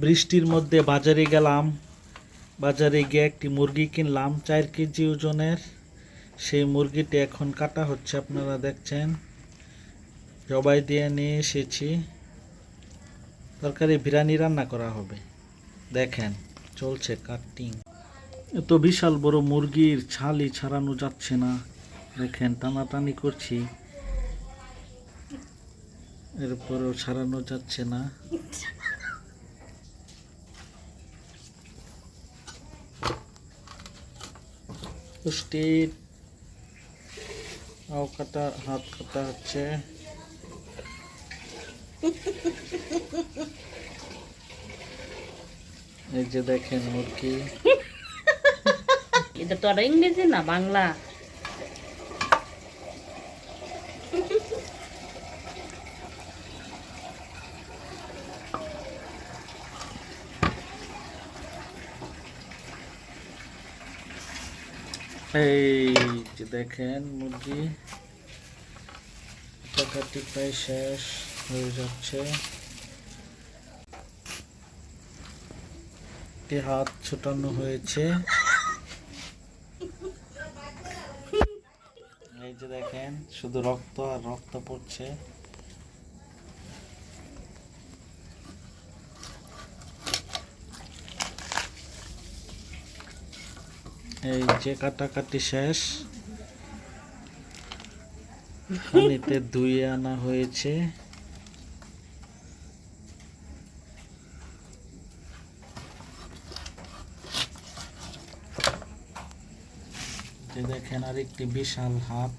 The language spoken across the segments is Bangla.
বৃষ্টির মধ্যে বাজারে গেলাম। বাজারে গিয়ে একটি মুরগি কিনলাম। চার কেজি ওজনের। সেই মুরগিটি এখন কাটা হচ্ছে, আপনারা দেখছেন। জবাই দিয়ে নিয়ে এসেছি। তরকারি বিরিয়ানি রান্না করা হবে। দেখেন, চলছে কাটিং। এত বিশাল বড় মুরগির ছালই ছাড়ানো যাচ্ছে না। দেখেন, টানাটানি করছি। এরপরেও ছাড়ানো যাচ্ছে না। পুষ্টি আও কাটা হাত কাটা হচ্ছে। এই যে দেখেন মুরগি। এটা তো আর ইংরেজি না, বাংলা। এই যে দেখেন মুরগি। কাটাকাটি প্রায় শেষ হয়ে যাচ্ছে। হাত ছুটানো হয়েছে। এই যে দেখেন, শুধু রক্ত আর রক্ত পড়ছে। এই যে কাটাকাটি শেষ। পানিতে ধুয়ে আনা হয়েছে। দেখেন আর একটি বিশাল হাত।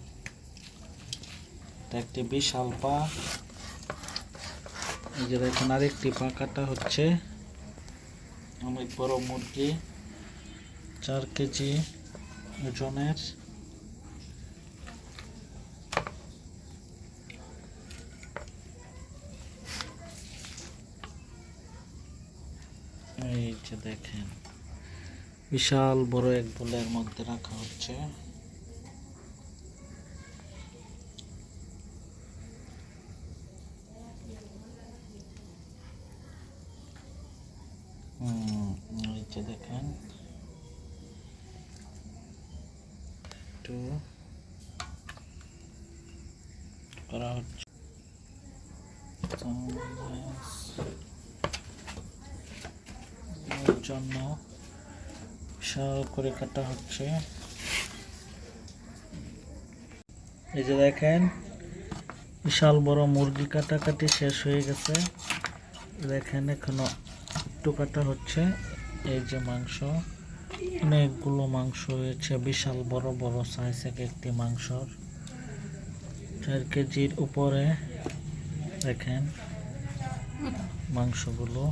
একটি বিশাল পা। এই যে দেখেন আরেকটি পা কাটা হচ্ছে। অনেক বড় মুরগি। চার কেজি ওজনের এই যে দেখেন, বিশাল বড় এক বোলের মধ্যে রাখা হচ্ছে। এই যে দেখেন একটু করা হচ্ছে। জন্য বিশাল করে কাটা হচ্ছে। এই যে দেখেন, বিশাল বড় মুরগি কাটাকাটি শেষ হয়ে গেছে। দেখেন এখনও একটু কাটা হচ্ছে। এই যে মাংস। অনেকগুলো মাংস হয়েছে বিশাল বড় বড় সাইজ এক একটি মাংসর। চার কেজির উপরে দেখেন মাংসগুলো।